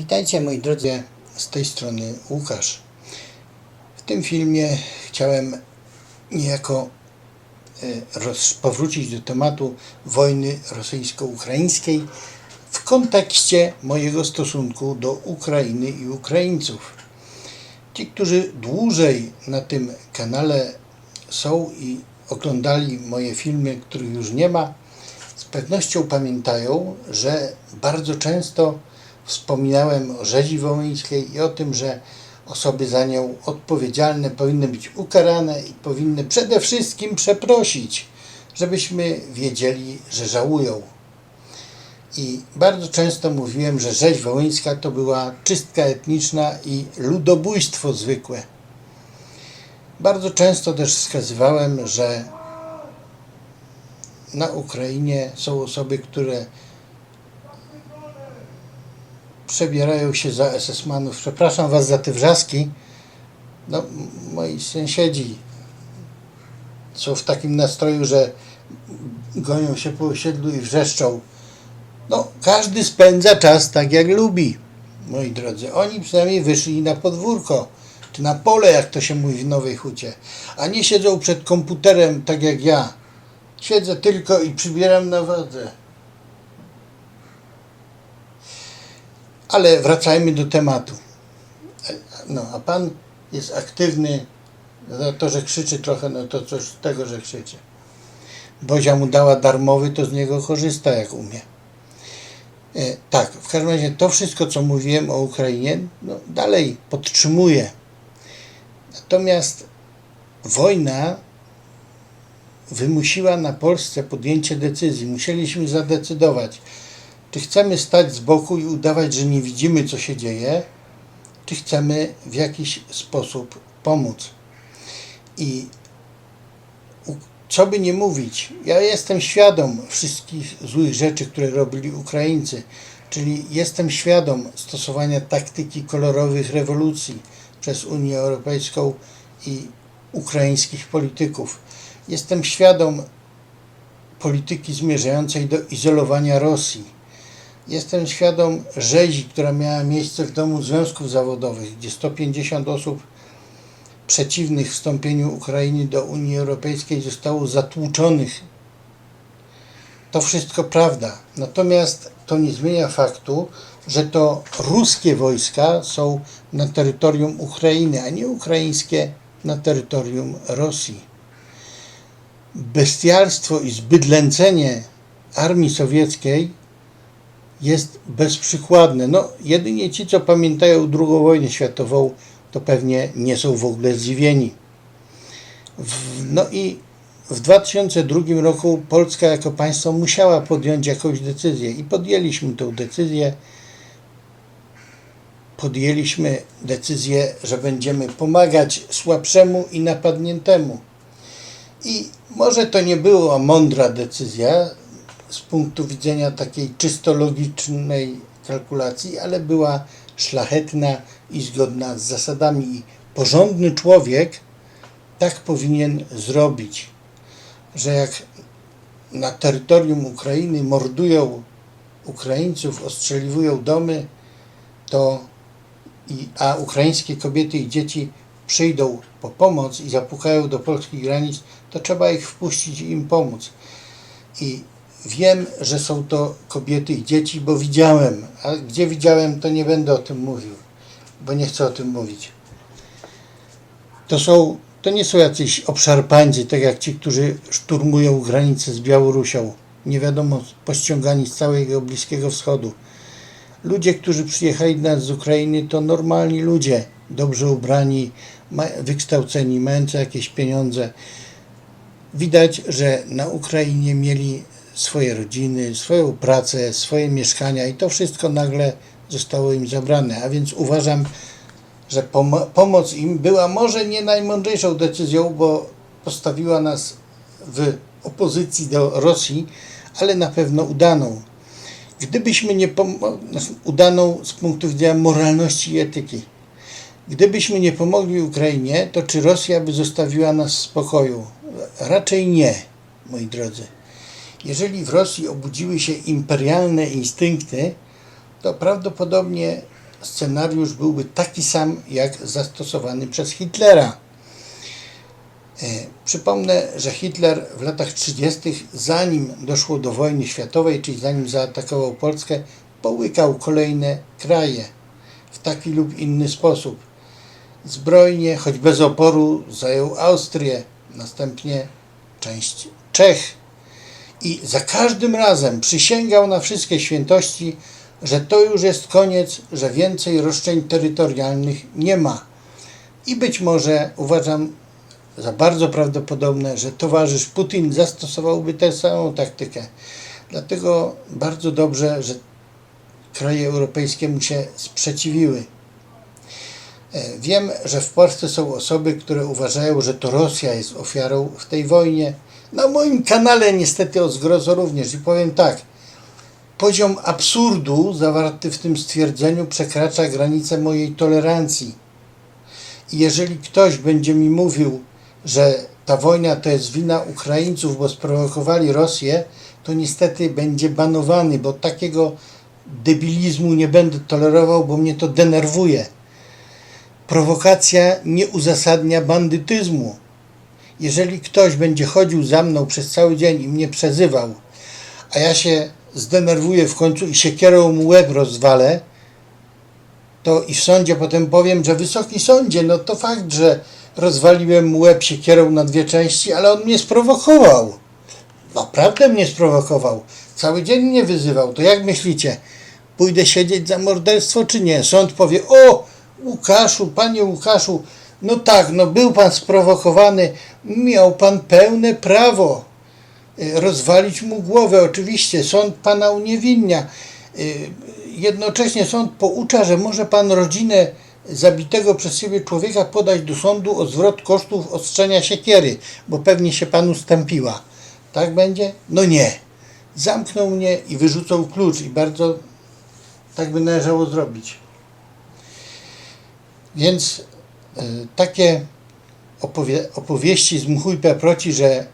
Witajcie moi drodzy, z tej strony Łukasz. W tym filmie chciałem niejako e, powrócić do tematu wojny rosyjsko-ukraińskiej w kontekście mojego stosunku do Ukrainy i Ukraińców. Ci, którzy dłużej na tym kanale są i oglądali moje filmy, których już nie ma, z pewnością pamiętają, że bardzo często wspominałem o rzezi wołyńskiej i o tym, że osoby za nią odpowiedzialne powinny być ukarane i powinny przede wszystkim przeprosić, żebyśmy wiedzieli, że żałują. I bardzo często mówiłem, że rzeź wołyńska to była czystka etniczna i ludobójstwo zwykłe. Bardzo często też wskazywałem, że na Ukrainie są osoby, które przebierają się za SS-manów. Przepraszam Was za te wrzaski. No, moi sąsiedzi są w takim nastroju, że gonią się po osiedlu i wrzeszczą. No, każdy spędza czas tak, jak lubi, moi drodzy. Oni przynajmniej wyszli na podwórko, czy na pole, jak to się mówi w Nowej Hucie, a nie siedzą przed komputerem, tak jak ja. Siedzę tylko i przybieram na wadze. Ale wracajmy do tematu. No, a pan jest aktywny, za to, że krzyczy trochę, no to coś z tego, że krzyczy. Bozia mu dała darmowy, to z niego korzysta jak umie. E, tak, w każdym razie to wszystko, co mówiłem o Ukrainie, no, dalej podtrzymuję. Natomiast wojna wymusiła na Polsce podjęcie decyzji. Musieliśmy zadecydować, czy chcemy stać z boku i udawać, że nie widzimy, co się dzieje, czy chcemy w jakiś sposób pomóc. I co by nie mówić, ja jestem świadom wszystkich złych rzeczy, które robili Ukraińcy, czyli jestem świadom stosowania taktyki kolorowych rewolucji przez Unię Europejską i ukraińskich polityków. Jestem świadom polityki zmierzającej do izolowania Rosji. Jestem świadom rzezi, która miała miejsce w Domu Związków Zawodowych, gdzie 150 osób przeciwnych wstąpieniu Ukrainy do Unii Europejskiej zostało zatłuczonych. To wszystko prawda. Natomiast to nie zmienia faktu, że to ruskie wojska są na terytorium Ukrainy, a nie ukraińskie na terytorium Rosji. Bestialstwo i zbydlęcenie armii sowieckiej jest bezprzykładne. No, jedynie ci, co pamiętają II wojnę światową, to pewnie nie są w ogóle zdziwieni. W, no i w 2002 roku Polska jako państwo musiała podjąć jakąś decyzję i podjęliśmy tę decyzję. Podjęliśmy decyzję, że będziemy pomagać słabszemu i napadniętemu. I może to nie była mądra decyzja z punktu widzenia takiej czysto logicznej kalkulacji, ale była szlachetna i zgodna z zasadami. I porządny człowiek tak powinien zrobić, że jak na terytorium Ukrainy mordują Ukraińców, ostrzeliwują domy, to i, a ukraińskie kobiety i dzieci przyjdą po pomoc i zapukają do polskich granic, to trzeba ich wpuścić i im pomóc. I wiem, że są to kobiety i dzieci, bo widziałem, a gdzie widziałem, to nie będę o tym mówił, bo nie chcę o tym mówić. To są, to nie są jacyś obszarpańcy, tak jak ci, którzy szturmują granicę z Białorusią, nie wiadomo, pościągani z całego Bliskiego Wschodu. Ludzie, którzy przyjechali do nas z Ukrainy, to normalni ludzie, dobrze ubrani, wykształceni, mający jakieś pieniądze. Widać, że na Ukrainie mieli swoje rodziny, swoją pracę, swoje mieszkania i to wszystko nagle zostało im zabrane. A więc uważam, że pom- pomoc im była może nie najmądrzejszą decyzją, bo postawiła nas w opozycji do Rosji, ale na pewno udaną. Gdybyśmy nie pomogli, udaną z punktu widzenia moralności i etyki, gdybyśmy nie pomogli Ukrainie, to czy Rosja by zostawiła nas w spokoju? Raczej nie, moi drodzy. Jeżeli w Rosji obudziły się imperialne instynkty, to prawdopodobnie scenariusz byłby taki sam jak zastosowany przez Hitlera. E, Przypomnę, że Hitler w latach 30., zanim doszło do wojny światowej, czyli zanim zaatakował Polskę, połykał kolejne kraje w taki lub inny sposób. Zbrojnie, choć bez oporu, zajął Austrię, następnie część Czech i za każdym razem przysięgał na wszystkie świętości, że to już jest koniec, że więcej roszczeń terytorialnych nie ma. I być może uważam za bardzo prawdopodobne, że towarzysz Putin zastosowałby tę samą taktykę. Dlatego bardzo dobrze, że kraje europejskie mu się sprzeciwiły. E, Wiem, że w Polsce są osoby, które uważają, że to Rosja jest ofiarą w tej wojnie. Na moim kanale niestety o zgrozo również i powiem tak. Poziom absurdu zawarty w tym stwierdzeniu przekracza granicę mojej tolerancji. I jeżeli ktoś będzie mi mówił, że ta wojna to jest wina Ukraińców, bo sprowokowali Rosję, to niestety będzie banowany, bo takiego debilizmu nie będę tolerował, bo mnie to denerwuje. Prowokacja nie uzasadnia bandytyzmu. Jeżeli ktoś będzie chodził za mną przez cały dzień i mnie przezywał, a ja się zdenerwuję w końcu i siekierą mu łeb rozwalę, to i w sądzie potem powiem, że wysoki sądzie, no to fakt, że rozwaliłem mu łeb siekierą na dwie części, ale on mnie sprowokował. Naprawdę mnie sprowokował. Cały dzień mnie wyzywał. To jak myślicie? Pójdę siedzieć za morderstwo czy nie? Sąd powie, o Łukaszu, panie Łukaszu, no tak, no był pan sprowokowany, miał pan pełne prawo y, rozwalić mu głowę. Oczywiście sąd pana uniewinnia. Y, Jednocześnie sąd poucza, że może pan rodzinę zabitego przez siebie człowieka podać do sądu o zwrot kosztów ostrzenia siekiery, bo pewnie się panu stępiła. Tak będzie? No nie. Zamknął mnie i wyrzucał klucz i bardzo tak by należało zrobić. Więc takie opowie, opowieści z mchu i paproci, że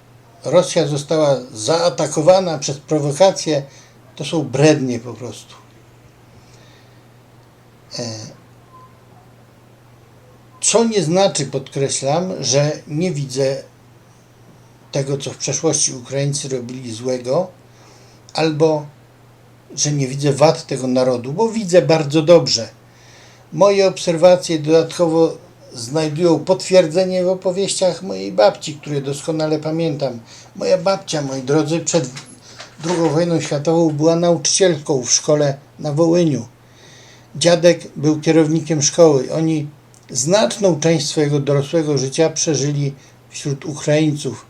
Rosja została zaatakowana przez prowokację, to są brednie po prostu. E, Co nie znaczy, podkreślam, że nie widzę tego, co w przeszłości Ukraińcy robili złego, albo że nie widzę wad tego narodu, bo widzę bardzo dobrze. Moje obserwacje dodatkowo znajdują potwierdzenie w opowieściach mojej babci, które doskonale pamiętam. Moja babcia, moi drodzy, przed II wojną światową była nauczycielką w szkole na Wołyniu. Dziadek był kierownikiem szkoły. Oni znaczną część swojego dorosłego życia przeżyli wśród Ukraińców,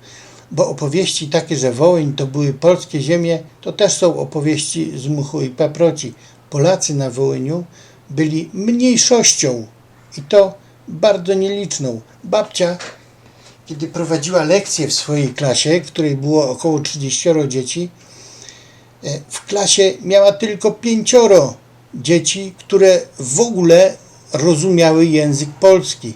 bo opowieści takie, że Wołyń to były polskie ziemie, to też są opowieści z muchu i paproci. Polacy na Wołyniu byli mniejszością i to bardzo nieliczną. Babcia, kiedy prowadziła lekcje w swojej klasie, której było około 30 dzieci, e, w klasie miała tylko pięcioro dzieci, które w ogóle rozumiały język polski.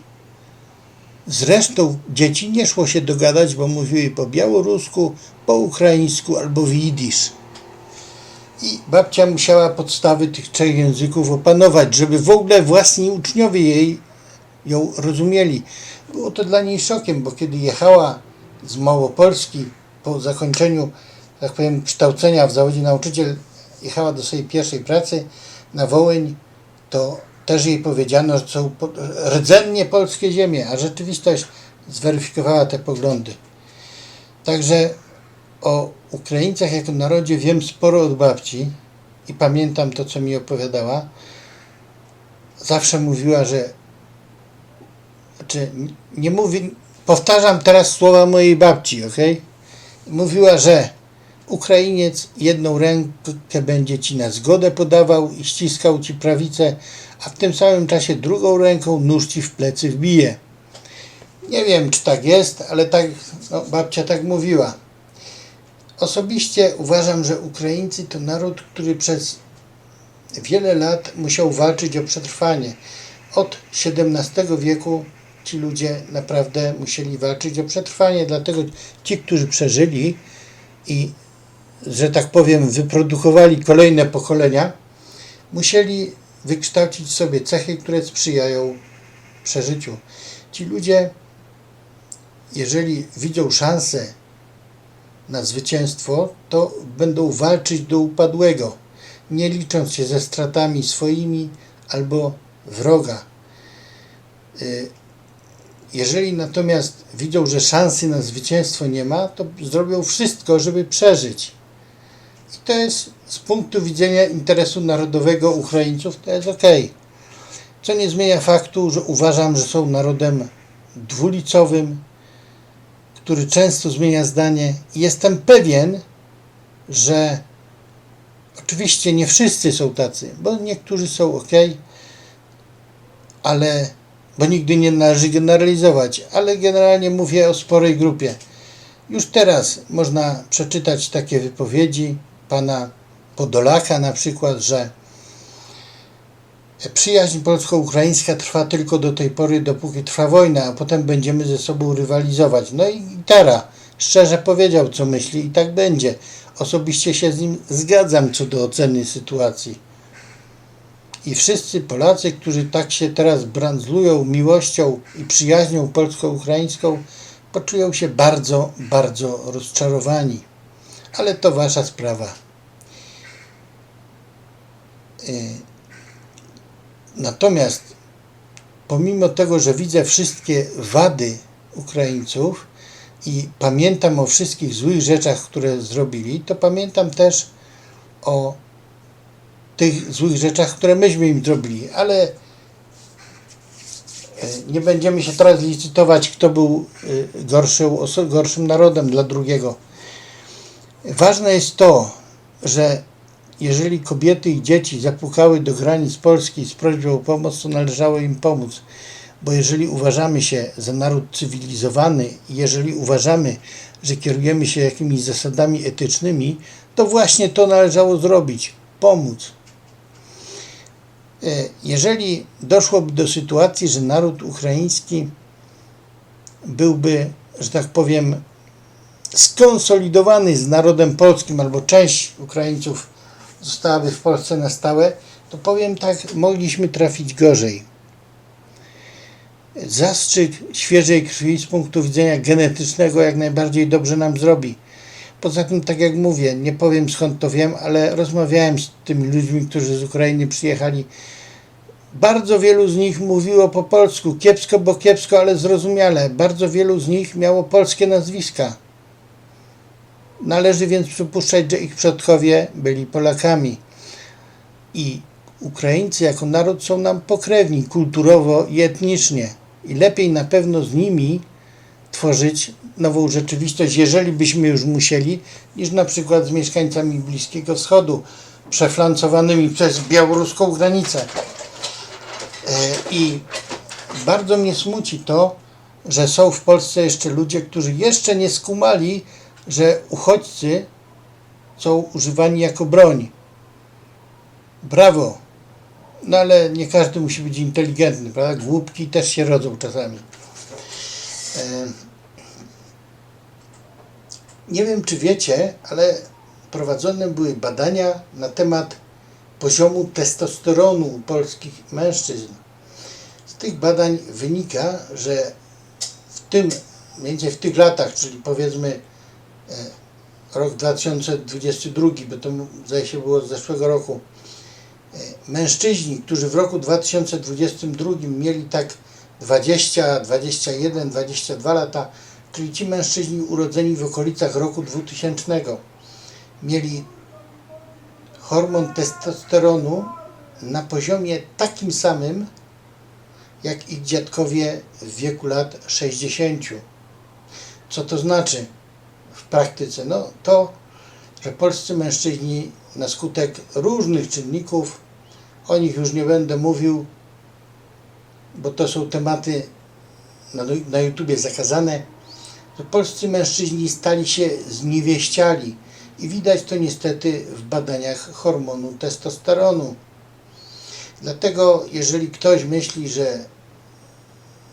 Z resztą dzieci nie szło się dogadać, bo mówiły po białorusku, po ukraińsku albo w jidysz. I babcia musiała podstawy tych trzech języków opanować, żeby w ogóle własni uczniowie jej ją rozumieli. Było to dla niej szokiem, bo kiedy jechała z Małopolski po zakończeniu, tak powiem, kształcenia w zawodzie nauczyciel, jechała do swojej pierwszej pracy na Wołyń, to też jej powiedziano, że są rdzennie polskie ziemie, a rzeczywistość zweryfikowała te poglądy. Także o Ukraińcach jako narodzie wiem sporo od babci i pamiętam to, co mi opowiadała. Zawsze mówiła, że znaczy, nie mówi, powtarzam teraz słowa mojej babci, ok? Mówiła, że Ukrainiec jedną rękę będzie ci na zgodę podawał i ściskał ci prawicę, a w tym samym czasie drugą ręką nóż ci w plecy wbije. Nie wiem, czy tak jest, ale tak, no, babcia tak mówiła. Osobiście uważam, że Ukraińcy to naród, który przez wiele lat musiał walczyć o przetrwanie. Od XVII wieku ci ludzie naprawdę musieli walczyć o przetrwanie, dlatego ci, którzy przeżyli i, że tak powiem, wyprodukowali kolejne pokolenia, musieli wykształcić sobie cechy, które sprzyjają przeżyciu. Ci ludzie, jeżeli widzą szansę na zwycięstwo, to będą walczyć do upadłego, nie licząc się ze stratami swoimi albo wroga. Jeżeli natomiast widzą, że szansy na zwycięstwo nie ma, to zrobią wszystko, żeby przeżyć. I to jest z punktu widzenia interesu narodowego Ukraińców, to jest ok. Co nie zmienia faktu, że uważam, że są narodem dwulicowym, który często zmienia zdanie. I Jestem pewien, że oczywiście nie wszyscy są tacy, bo niektórzy są ok, ale bo nigdy nie należy generalizować, ale generalnie mówię o sporej grupie. Już teraz można przeczytać takie wypowiedzi pana Podolaka na przykład, że przyjaźń polsko-ukraińska trwa tylko do tej pory, dopóki trwa wojna, a potem będziemy ze sobą rywalizować. No i Tara szczerze powiedział, co myśli i tak będzie. Osobiście się z nim zgadzam co do oceny sytuacji. I wszyscy Polacy, którzy tak się teraz brandzlują miłością i przyjaźnią polsko-ukraińską, poczują się bardzo, bardzo rozczarowani. Ale to wasza sprawa. Y, Natomiast pomimo tego, że widzę wszystkie wady Ukraińców i pamiętam o wszystkich złych rzeczach, które zrobili, to pamiętam też o tych złych rzeczach, które myśmy im zrobili, ale e, nie będziemy się teraz licytować, kto był e, gorszym, oso- gorszym narodem dla drugiego. Ważne jest to, że jeżeli kobiety i dzieci zapukały do granic Polski z prośbą o pomoc, to należało im pomóc. Bo jeżeli uważamy się za naród cywilizowany jeżeli uważamy, że kierujemy się jakimiś zasadami etycznymi, to właśnie to należało zrobić pomóc. E, Jeżeli doszłoby do sytuacji, że naród ukraiński byłby, że tak powiem, skonsolidowany z narodem polskim, albo część Ukraińców zostałaby w Polsce na stałe, to powiem tak, mogliśmy trafić gorzej. Zastrzyk świeżej krwi z punktu widzenia genetycznego jak najbardziej dobrze nam zrobi. Poza tym, tak jak mówię, nie powiem skąd to wiem, ale rozmawiałem z tymi ludźmi, którzy z Ukrainy przyjechali. Bardzo wielu z nich mówiło po polsku, kiepsko, bo kiepsko, ale zrozumiale. Bardzo wielu z nich miało polskie nazwiska. Należy więc przypuszczać, że ich przodkowie byli Polakami. I Ukraińcy jako naród są nam pokrewni kulturowo i etnicznie. I lepiej na pewno z nimi tworzyć nową rzeczywistość, jeżeli byśmy już musieli, niż na przykład z mieszkańcami Bliskiego Wschodu, przeflancowanymi przez białoruską granicę. E, I bardzo mnie smuci to, że są w Polsce jeszcze ludzie, którzy jeszcze nie skumali, że uchodźcy są używani jako broń. Brawo! No ale nie każdy musi być inteligentny, prawda? Głupki też się rodzą czasami. Nie wiem, czy wiecie, ale prowadzone były badania na temat poziomu testosteronu u polskich mężczyzn. Z tych badań wynika, że w tym, mniej w tych latach, czyli powiedzmy e, rok 2022, bo to zdaje się było z zeszłego roku, e, mężczyźni, którzy w roku 2022 mieli tak 20, 21, 22 lata, czyli ci mężczyźni urodzeni w okolicach roku 2000, mieli hormon testosteronu na poziomie takim samym, jak ich dziadkowie w wieku lat 60. Co to znaczy w praktyce? No to, że polscy mężczyźni na skutek różnych czynników, o nich już nie będę mówił, bo to są tematy na, na YouTubie zakazane, że polscy mężczyźni stali się zniewieściali i widać to niestety w badaniach hormonu testosteronu. Dlatego, jeżeli ktoś myśli, że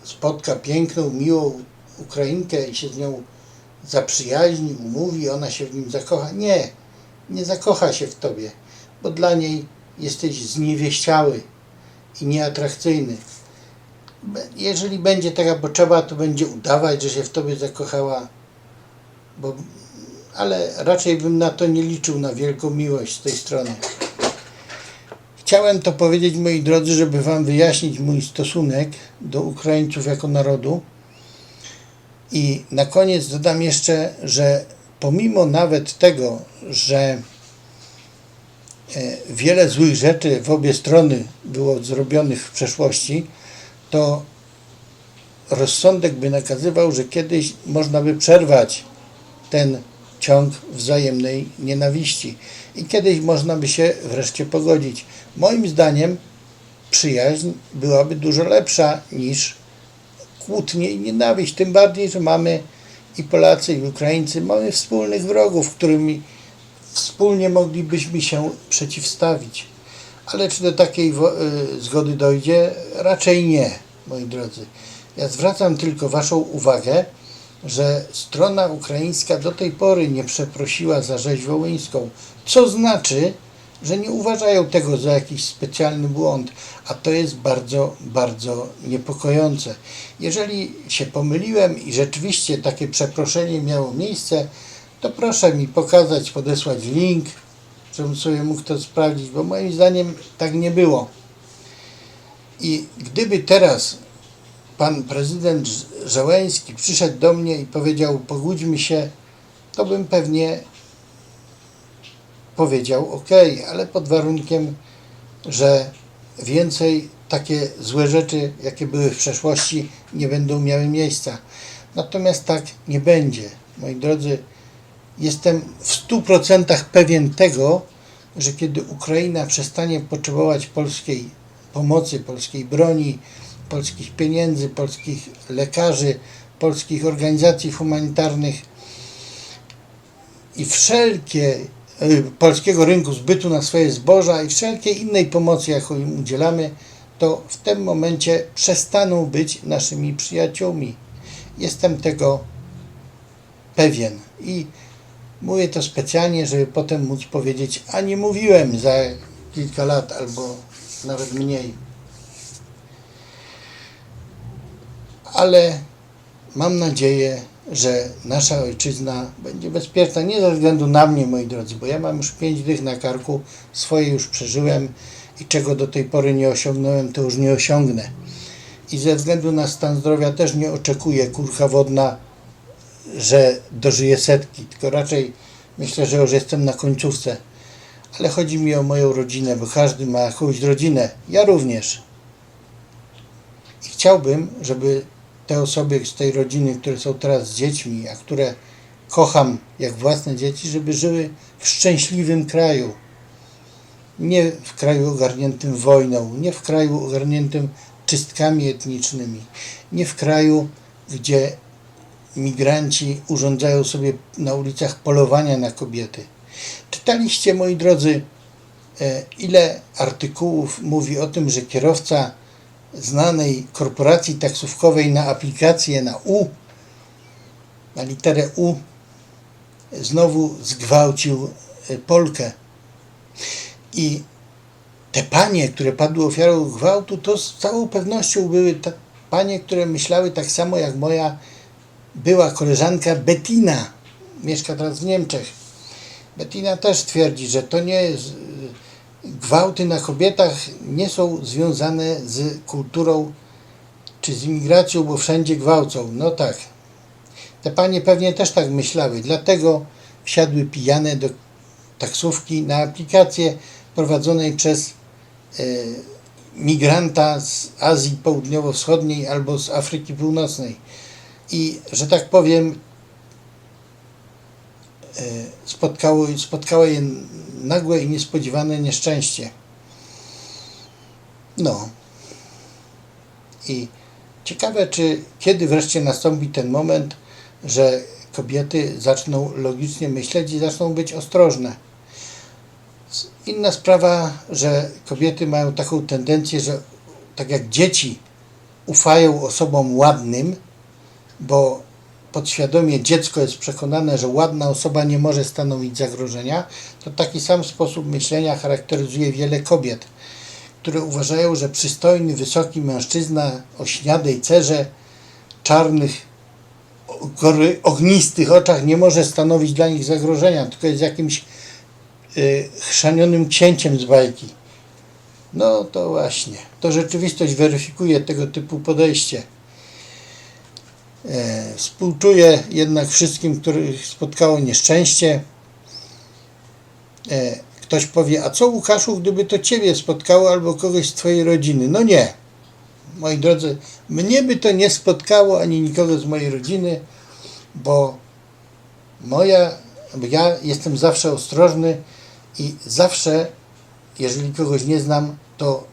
spotka piękną, miłą Ukrainkę i się z nią zaprzyjaźni, umówi, ona się w nim zakocha, nie, nie zakocha się w tobie, bo dla niej jesteś zniewieściały. i nieatrakcyjny. Jeżeli będzie taka potrzeba, to będzie udawać, że się w tobie zakochała, bo, ale raczej bym na to nie liczył, na wielką miłość z tej strony. Chciałem to powiedzieć, moi drodzy, żeby Wam wyjaśnić mój stosunek do Ukraińców jako narodu. I na koniec dodam jeszcze, że pomimo nawet tego, że e, wiele złych rzeczy w obie strony było zrobionych w przeszłości, to rozsądek by nakazywał, że kiedyś można by przerwać ten ciąg wzajemnej nienawiści i kiedyś można by się wreszcie pogodzić. Moim zdaniem przyjaźń byłaby dużo lepsza niż kłótnie i nienawiść. Tym bardziej, że mamy i Polacy, i Ukraińcy, mamy wspólnych wrogów, którymi wspólnie moglibyśmy się przeciwstawić. Ale czy do takiej y, zgody dojdzie? Raczej nie, moi drodzy. Ja zwracam tylko Waszą uwagę, że strona ukraińska do tej pory nie przeprosiła za rzeź wołyńską, co znaczy, że nie uważają tego za jakiś specjalny błąd, a to jest bardzo, bardzo niepokojące. Jeżeli się pomyliłem i rzeczywiście takie przeproszenie miało miejsce, to proszę mi pokazać, podesłać link, żebym sobie mógł to sprawdzić, bo moim zdaniem tak nie było. I gdyby teraz pan prezydent Żeleński przyszedł do mnie i powiedział pogódźmy się, to bym pewnie powiedział ok, ale pod warunkiem, że więcej takie złe rzeczy, jakie były w przeszłości, nie będą miały miejsca. Natomiast tak nie będzie. Moi drodzy, jestem w stu procentach pewien tego, że kiedy Ukraina przestanie potrzebować polskiej pomocy, polskiej broni, polskich pieniędzy, polskich lekarzy, polskich organizacji humanitarnych i wszelkie y, polskiego rynku zbytu na swoje zboża i wszelkiej innej pomocy, jaką im udzielamy, to w tym momencie przestaną być naszymi przyjaciółmi. Jestem tego pewien i mówię to specjalnie, żeby potem móc powiedzieć, a nie mówiłem za kilka lat albo nawet mniej. ale mam nadzieję, że nasza ojczyzna będzie bezpieczna. Nie ze względu na mnie, moi drodzy, bo ja mam już pięć dych na karku, swoje już przeżyłem i czego do tej pory nie osiągnąłem, to już nie osiągnę. I ze względu na stan zdrowia też nie oczekuję, kurka wodna, że dożyję setki, tylko raczej myślę, że już jestem na końcówce. Ale chodzi mi o moją rodzinę, bo każdy ma jakąś rodzinę. Ja również. I chciałbym, żeby te osoby z tej rodziny, które są teraz z dziećmi, a które kocham jak własne dzieci, żeby żyły w szczęśliwym kraju. Nie w kraju ogarniętym wojną, nie w kraju ogarniętym czystkami etnicznymi, nie w kraju, gdzie migranci urządzają sobie na ulicach polowania na kobiety. Czytaliście, moi drodzy, e, ile artykułów mówi o tym, że kierowca znanej korporacji taksówkowej na aplikację na U, na literę U, znowu zgwałcił e, Polkę. I te panie, które padły ofiarą gwałtu, to z całą pewnością były panie, które myślały tak samo jak moja była koleżanka Bettina. Mieszka teraz w Niemczech. Bettina też twierdzi, że to nie jest gwałty na kobietach nie są związane z kulturą czy z imigracją, bo wszędzie gwałcą. No tak. Te panie pewnie też tak myślały, dlatego wsiadły pijane do taksówki na aplikację prowadzonej przez e, migranta z Azji Południowo-Wschodniej albo z Afryki Północnej. I, że tak powiem, e, spotkało, spotkało je nagłe i niespodziewane nieszczęście. No. I ciekawe, czy kiedy wreszcie nastąpi ten moment, że kobiety zaczną logicznie myśleć i zaczną być ostrożne. Inna sprawa, że kobiety mają taką tendencję, że tak jak dzieci ufają osobom ładnym, bo podświadomie dziecko jest przekonane, że ładna osoba nie może stanowić zagrożenia, to taki sam sposób myślenia charakteryzuje wiele kobiet, które uważają, że przystojny, wysoki mężczyzna o śniadej cerze, czarnych, ognistych oczach nie może stanowić dla nich zagrożenia, tylko jest jakimś y, chrzanionym księciem z bajki. No to właśnie, to rzeczywistość weryfikuje tego typu podejście. E, współczuję jednak wszystkim, których spotkało nieszczęście. E, ktoś powie, a co Łukaszu, gdyby to Ciebie spotkało albo kogoś z Twojej rodziny? No nie. Moi drodzy, mnie by to nie spotkało, ani nikogo z mojej rodziny, bo moja, ja jestem zawsze ostrożny i zawsze, jeżeli kogoś nie znam, to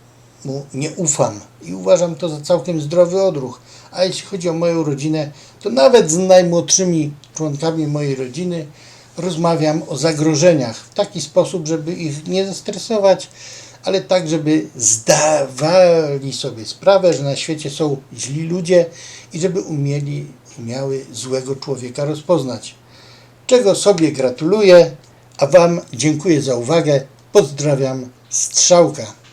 mu nie ufam i uważam to za całkiem zdrowy odruch. A jeśli chodzi o moją rodzinę, to nawet z najmłodszymi członkami mojej rodziny rozmawiam o zagrożeniach w taki sposób, żeby ich nie zestresować, ale tak, żeby zdawali sobie sprawę, że na świecie są źli ludzie i żeby umieli, umiały złego człowieka rozpoznać. Czego sobie gratuluję, a Wam dziękuję za uwagę. Pozdrawiam, Strzałka.